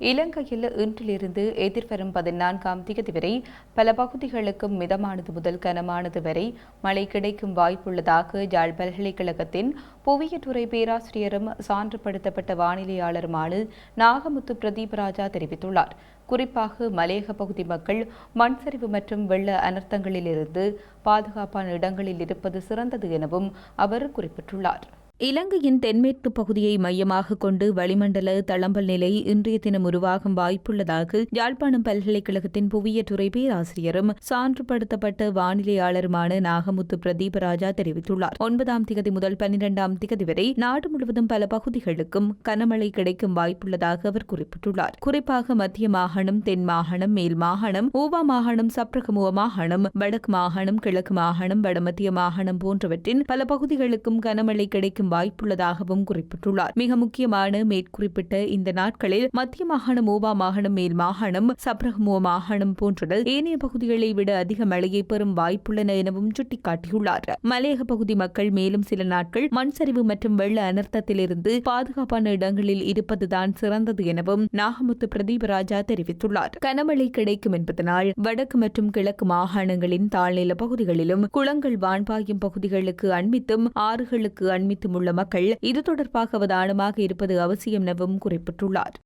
இலங்கையில் இன்றிலிருந்து எதிர்வரும் பதினான்காம் தேதி வரை பல பகுதிகளுக்கும் மிதமானது முதல் கனமானது வரை மழை கிடைக்கும் வாய்ப்புள்ளதாக யாழ் பல்கலைக்கழகத்தின் புவியத்துறை பேராசிரியரும் சான்றுபடுத்தப்பட்ட வானிலையாளருமான நாகமுத்து பிரதீபராஜா தெரிவித்துள்ளார். குறிப்பாக மலையக பகுதி மக்கள் மண் சரிவு மற்றும் வெள்ள அனர்த்தங்களிலிருந்து பாதுகாப்பான இடங்களில் இருப்பது சிறந்தது எனவும் அவர் குறிப்பிட்டுள்ளார். இலங்கையின் தென்மேற்கு பகுதியை மையமாக கொண்டு வளிமண்டல தளம்பல் நிலை இன்றைய தினம் உருவாகும் வாய்ப்புள்ளதாக யாழ்ப்பாணம் பல்கலைக்கழகத்தின் புவியத்துறை பேராசிரியரும் சான்றுபடுத்தப்பட்ட வானிலையாளருமான நாகமுத்து பிரதீபராஜா தெரிவித்துள்ளார். ஒன்பதாம் திகதி முதல் பன்னிரெண்டாம் திகதி வரை நாடு முழுவதும் பல பகுதிகளுக்கும் கனமழை கிடைக்கும் வாய்ப்புள்ளதாக அவர் குறிப்பிட்டுள்ளார். குறிப்பாக மத்திய மாகாணம் தென் மாகாணம் மேல் மாகாணம் ஊவா மாகாணம் சப்ரகமுவ மாகாணம் வடக்கு மாகாணம் கிழக்கு மாகாணம் வடமத்திய மாகாணம் போன்றவற்றின் பல பகுதிகளுக்கும் கனமழை கிடைக்கும் வாய்ப்புள்ளதாகவும் குறிப்பிட்டுள்ளார். மிக முக்கியமான மேற்குறிப்பிட்ட இந்த நாட்களில் மத்திய மாகாணம் ஓவா மாகாணம் மேல் மாகாணம் சப்ரகமோ மாகாணம் போன்றன ஏனைய பகுதிகளை விட அதிக மழையை பெறும் வாய்ப்புள்ளன எனவும் சுட்டிக்காட்டியுள்ளார். மலையக பகுதி மக்கள் மேலும் சில நாட்கள் மண் சரிவு மற்றும் வெள்ள அனர்த்தத்திலிருந்து பாதுகாப்பான இடங்களில் இருப்பதுதான் சிறந்தது எனவும் நாகமுத்து பிரதீப் ராஜா தெரிவித்துள்ளார். கனமழை கிடைக்கும் என்பதனால் வடக்கு மற்றும் கிழக்கு மாகாணங்களின் தாழ்நில பகுதிகளிலும் குளங்கள் வான்பாயும் பகுதிகளுக்கு அண்மித்தும் ஆறுகளுக்கு அண்மித்தும் உள்ள மக்கள் இது தொடர்பாக அவதானமாக இருப்பது அவசியம் எனவும் குறிப்பிட்டுள்ளார்.